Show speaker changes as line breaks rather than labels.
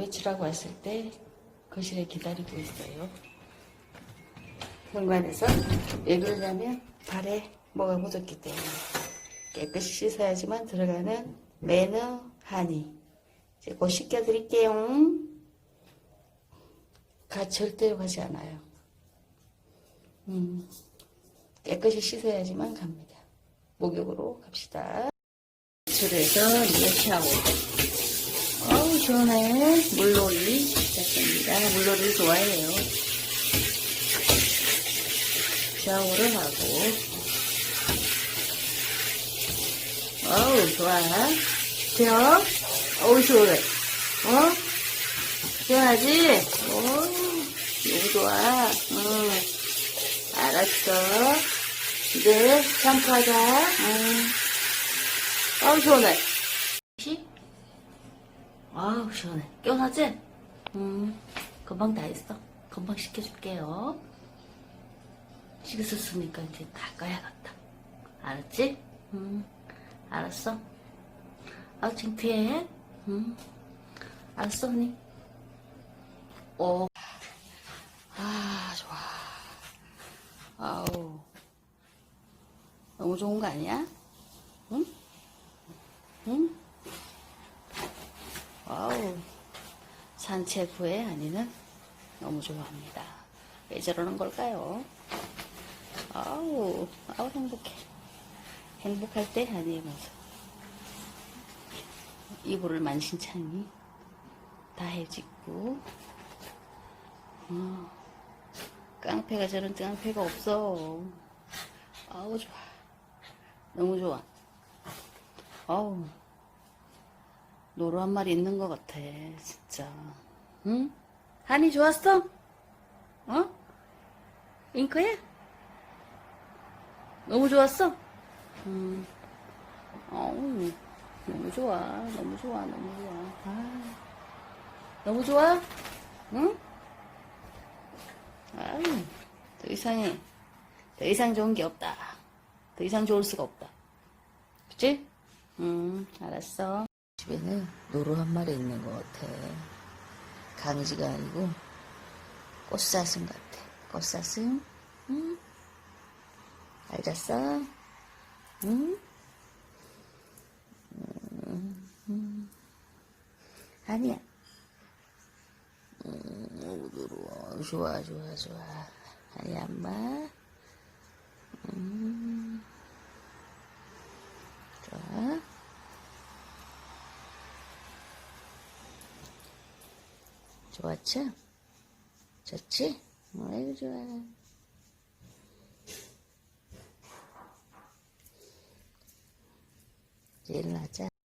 외출하고 왔을 때 거실에 기다리고 있어요. 현관에서 왜 그러냐면 발에 뭐가 묻었기 때문에 깨끗이 씻어야지만 들어가는 매너 하니 이제 곧 씻겨드릴게요. 가 절대로 가지 않아요. 음, 깨끗이 씻어야지만 갑니다. 목욕으로 갑시다. 줄에서 이제 샤워. 어우, 시원해. 물놀이 시작합니다. 물놀이를 좋아해요. 샤워를 하고. 어우, 좋아. 돼요? 어우, 시원해. 어? 시원하지? 어우, 너무 좋아. 응. 알았어. 이제 샴푸하자. 응. 아우, 시원해. 시? 아우, 시원해. 깨어나지? 음, 금방 다 했어. 금방 씻겨줄게요. 씻었으니까 이제 닦아야겠다. 알았지? 음, 알았어. 아우, 창피해. 음, 알았어, 언니. 오. 아, 좋아. 아우. 너무 좋은 거 아니야? 응? 응? 와우. 산책 후에 아니는 너무 좋아합니다. 왜 저러는 걸까요? 아우, 아우, 행복해. 행복할 때 아니면서. 이불을 만신창이 다 해짓고, 어, 깡패가 저런 깡패가 없어. 아우, 좋아. 너무 좋아. 아우, 노루 한 마리 있는 것 같아, 진짜. 응? 한이 좋았어? 어? 잉크야? 너무 좋았어? 음, 어우, 너무 좋아, 너무 좋아, 너무 좋아. 아, 너무 좋아? 응? 아유, 더 이상해. 더 이상 좋은 게 없다. 더 이상 좋을 수가 없다. 그치? 음, 알았어. 집에는 노루 한 마리 있는 것 같아. 강지가 아니고 꽃사슴 같아. 꽃사슴. 응? 잘 잤어? 응? 음, 음. 아니야. 음, 들어와. 좋아, 좋아, 좋아. 아니, 엄마. 음. 좋아. 좋았죠? 좋지? 아이고, 좋아. 이제 일어나자.